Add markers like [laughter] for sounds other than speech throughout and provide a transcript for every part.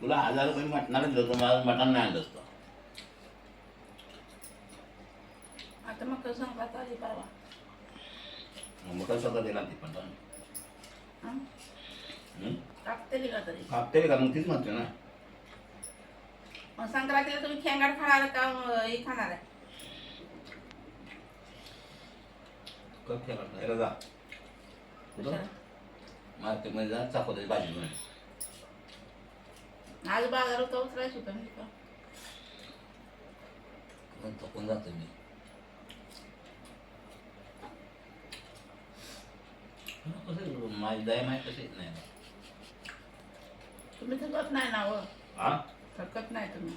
तुला हजार रुपये मटणाला दिलं होतं मला मटण नाही आणलं असतं. आता मग कसं संक्रांत आली परवा. मग कसं स्वतः दिला ती पण. हं? हं? कापतेली का तरी. कापते का? मग तीच म्हणते ना. मग संक्रांतीला तुम्ही खेंगाड खाणार का अं, हे खाणार आहे? कप जा. कुठं मार्केटमध्ये जा चाकोची भाजी ये. आज बाजार होता उतरायचं होतं मी का थकून जातो मी? कसं माझी दया माहीत कशी येत नाही तुम्ही थकत नाही ना व हा? थकत नाही तुम्ही.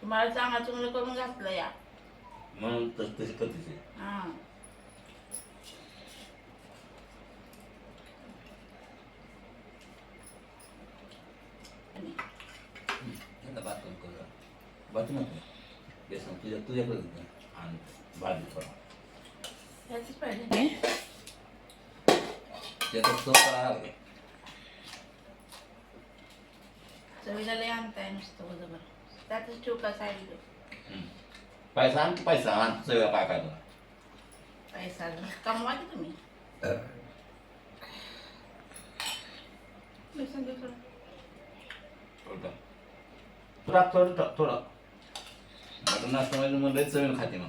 तुम्हाला चांगला चुंगलं करून घातलं या. म्हणून तस तशी करते हा आणि आता बात करून करू नको बेसन तुझ्या तुझ्याकडे. आणि भाजी थोडा. त्याचा तो करायला लागला चवीला लय आणताय नुसतं बरोबर. त्यातच ठेवू का. पैसा आण पैसा आण सगळं काय काय तुला. पैसा कमवा की तुम्ही? बेसन दे थोडं. थोडं थोडा थोडं थोडं. म्हणजे मग लई चवीनं खाते मग.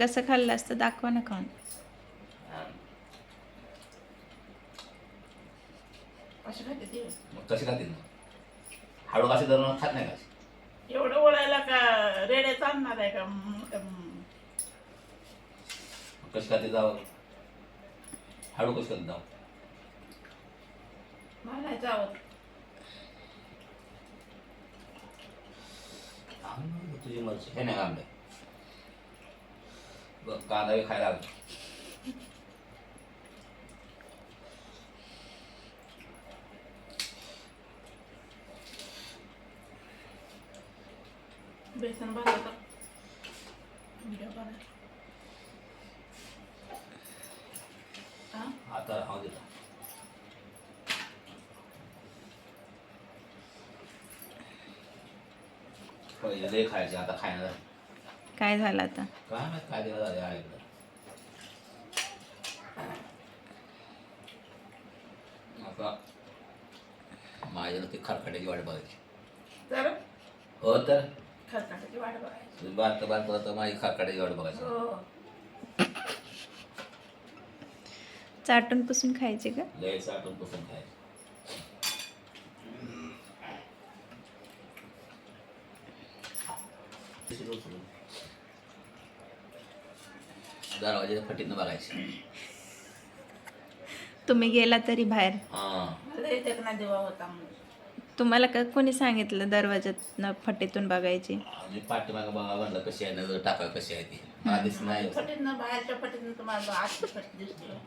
कसं खाल्लं असतं दाखवा ना खाऊन. कशी खाते ती? मग कशी खाते हाडू कशी धरून खात नाही का? एवढं ओळायला का रेड्या चालणार आहे का? म- का म- मग कशी खाते जावं? हाडू कशी खाते जावं? मला नाही चावत तुझी मर्जी हे नाही आणलंय बघ कांदा खायला बेसन तर. व्हिडिओ हा आता राहू देता. पहिले लय खायचे आता खायला काय झालं आता? काय माहीत काय दिलं झाले आईकडं आता ती खरखड्याची वाट बघायची. तर? हो तर? खरकाटाची वाट बघायची. बारतं बारतं होतं माझी खरखड्याची वाट बघायची. हो चाटून पुसून खायचे का? लय साठून पुसून खायचं. दरवाजाच्या फटीतनं बघायची तुम्ही गेला तरी बाहेर. हा मला इथे ना दिवा होता म्हणून तुम्हाला का कोणी सांगितलं दरवाजात फटेतून बघायची? पाठीमागं बघा म्हणलं कशी आहे नजर टाका कशी आहे ती आधीच नाही फटीतनं बाहेरच्या फटीतनं तुम्हाला आतची फट दिसते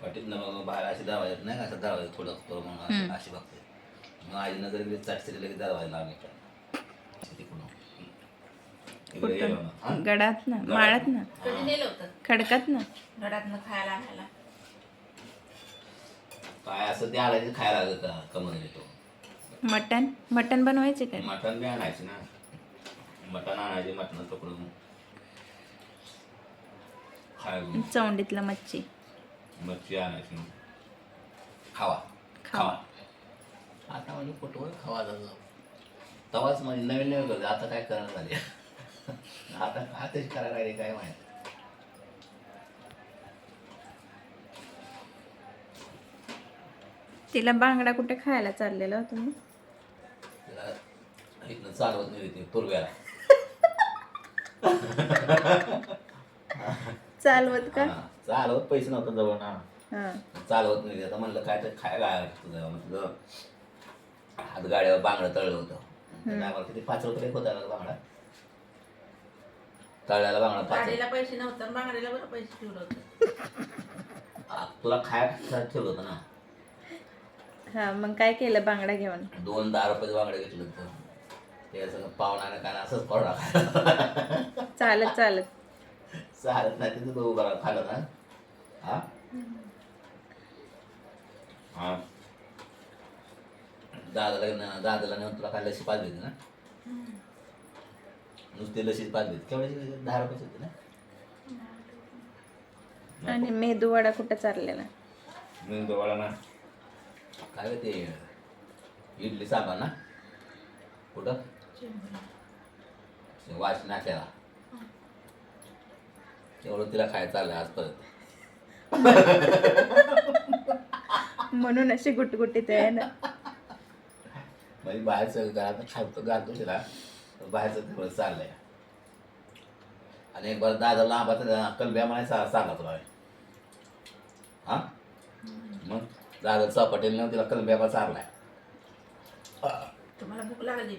फटीतनं मग बाहेर अशी दरवाजात नाही का असं दरवाजा थोडं हम्म. अशी बघते. मग लगेच दरवाजा तिकडून. इकडे गेलो ना. हा? गडात ना? माळात ना? कधी नेलं होतं? खडकात ना? घरातनं खायला आणायला. काय असं ते आलं की खायला लागत कमर येतो. मटण? मटण बनवायचे का? मटण बी आणायचे ना. मटण आणायचे मटण तुकडून खायला चवंडीतलं मच्छी. मच्छी आणायची. खावा. खावा. आता म्हणजे कुठं खावा झालं. तवाच म्हणजे नवीन नवीन करते आता काय करणार झाले? आता आताच करायला लागले काय माहीत. तिला बांगडा कुठे खायला चाललेला तुम्ही इथनं चालवत नाही ते पूर्व्याला. चालवत का? हा, चालवत पैसे नव्हतं जवळ ना. हा. चालवत नाही आता म्हणलं काय तर खायला आहे तुझं. म्हटलं हात गाड्यावर बांगडं तळलं होतं. त्या टायमाला किती पाच रुपये होता ना बांगडा. तळल्याला बांगडा पाच गाडीला पैसे नव्हतं आणि बांगडीला बरं पैसे ठेवलं होतं. आ, तुला खायला ठेवलं होतं ना. हा मग काय केलं बांगडा घेऊन? दोन दहा रुपयाचं बांगडं घेतलं होतं. ते सगळं पाहुणा काय असंच टाका चालत चालत. चालत नाही तिथं बघू बरं खाल्लं ना. हा? हा. दादाला न- दादाला नेऊन तुला काय लशी पाजली होती ना? नुसती लशीच पाजली होती. केवढ्याची दहा रुपयाची होती ना? आणि मेदू वडा कुठं चाललेला? मी जवळ ना. काय ते? इडली सांबार ना? कुठं? वाश नाक्याला. तेवढं तिला खायचं चाललंय आज परत [laughs] म्हणून अशी गुटगुटीत आहे ना. म्हणजे बाहेरचं घरात खातो घालतो तिला बाहेरचं तेवढं चाललंय. आणि एक बरं दादा लांबाचा कलब्या म्हणायचा सांगा तुला. हा? मग दादा चपाटीला तिला कलब्याबा चारलाय. तुम्हाला भूक लागली